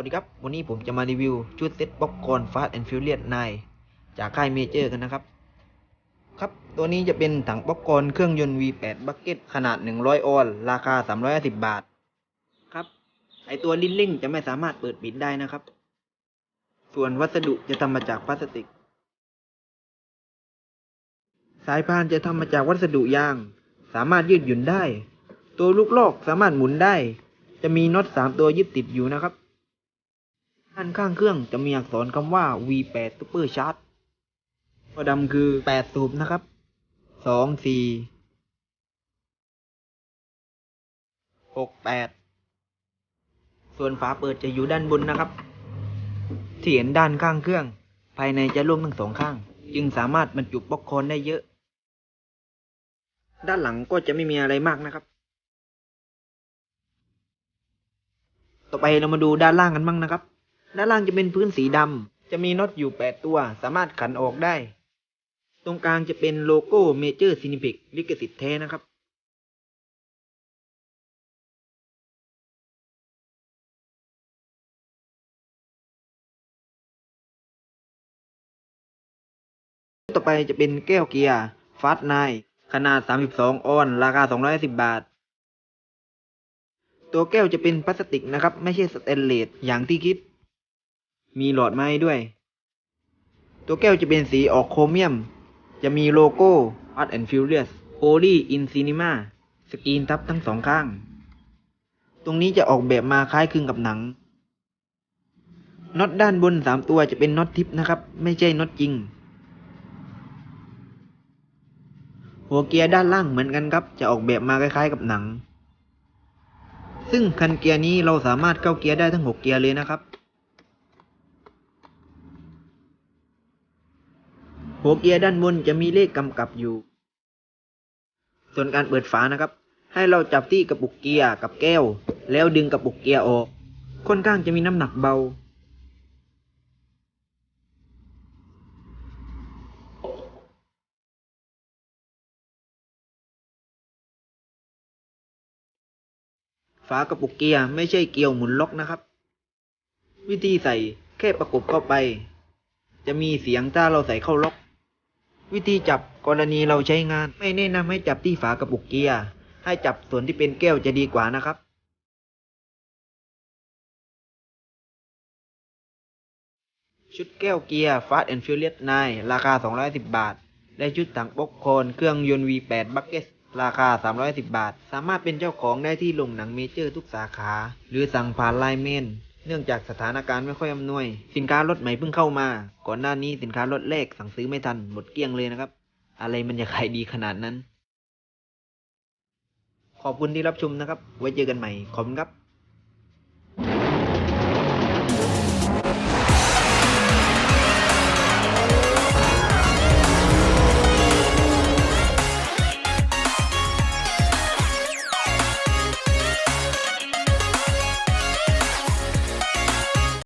วัสดีครับ วันนี้ผมจะมารีวิว ชุดเซ็ตป๊อปคอร์นฟาสต์แอนด์ฟิวเลียนจากค่ายเมเจอร์กันนะครับ ครับตัวนี้จะเป็นถังป๊อปคอร์นเครื่องยนต์ V8 บักเก็ตขนาด 100 ออนราคา 350 บาท ครับ ไอตัวลิ้นลิ่งจะไม่สามารถเปิดปิดได้นะครับ ส่วนวัสดุจะทำมาจากพลาสติก สายพานจะทำมาจากวัสดุยาง สามารถยืดหยุ่นได้ ตัวลูกลอกสามารถหมุนได้ จะมีน็อตสามตัวยึดติดอยู่นะครับ ด้านข้างเครื่องจะมีอักษรคำว่า V8 Super Charge ตัวดำคือ 8 สูบนะครับ 2 4 6 8 ส่วนฝาเปิดจะอยู่ด้านบนนะครับ ที่เห็นด้านข้างเครื่อง ภายในจะโล่งทั้งสองข้าง จึงสามารถบรรจุป๊อปคอนได้เยอะ ด้านหลังก็จะไม่มีอะไรมากนะครับ ต่อไปเรามาดูด้านล่างกันบ้างนะครับ ด้านล่างจะเป็นพื้นสีดำ จะมีน็อตอยู่ 8 ตัว สามารถขันออกได้ ตรงกลางจะเป็นโลโก้เมเจอร์ซินิพิกลิขสิทธิ์แท้นะครับ ต่อไปจะเป็นแก้วเกียร์ฟาสไนขนาด 32 ออน ราคา 210 บาท ตัวแก้วจะเป็นพลาสติกนะครับ ไม่ใช่สแตนเลสอย่างที่คิด มีหลอดไม้ด้วย ตัวแก้วจะเป็นสีออกโครเมียม จะมีโลโก้ Fast and Furious Only in Cinema สกรีนทับทั้งสองข้าง ตรงนี้จะออกแบบมาคล้ายคลึงกับหนังน็อตด้านบนสามตัวจะเป็นน็อตทิปนะครับ ไม่ใช่น็อตจริง หัวเกียร์ด้านล่างเหมือนกันครับ จะออกแบบมาคล้ายๆกับหนัง ซึ่งคันเกียร์นี้เราสามารถเข้าเกียร์ได้ทั้งหกเกียร์เลยนะครับ หัวเกียร์ด้านบนจะมีเลขกำกับอยู่ ส่วนการเปิดฝานะครับ ให้เราจับที่กระปุกเกียร์กับแก้ว แล้วดึงกระปุกเกียร์ออก ค่อนข้างจะมีน้ำหนักเบา ฝากระปุกเกียร์ไม่ใช่เกียวหมุนล็อกนะครับ วิธีใส่แค่ประกบเข้าไป จะมีเสียงถ้าเราใส่เข้าล็อก วิธีจับกรณีเราใช้งาน ไม่แนะนำให้จับที่ฝากระปุกเกียร์ให้จับส่วนที่เป็นแก้วจะดีกว่านะครับ ชุดแก้วเกียร์ Fast and Furious 9 ราคา 210 บาท และชุดถังป๊อปคอนเครื่องยนต์ V8 Bucket ราคา 310 บาท สามารถเป็นเจ้าของได้ที่โรงหนังเมเจอร์ทุกสาขา หรือสั่งผ่านไลน์เมน เนื่องจากสถานการณ์ไม่ค่อยอำนวย สินค้ารถใหม่เพิ่งเข้ามา ก่อนหน้านี้สินค้ารถแรกสั่งซื้อไม่ทันหมดเกลี้ยงเลยนะครับ อะไรมันจะขายดีขนาดนั้น ขอบคุณที่รับชมนะครับ ไว้เจอกันใหม่ ขอบคุณครับ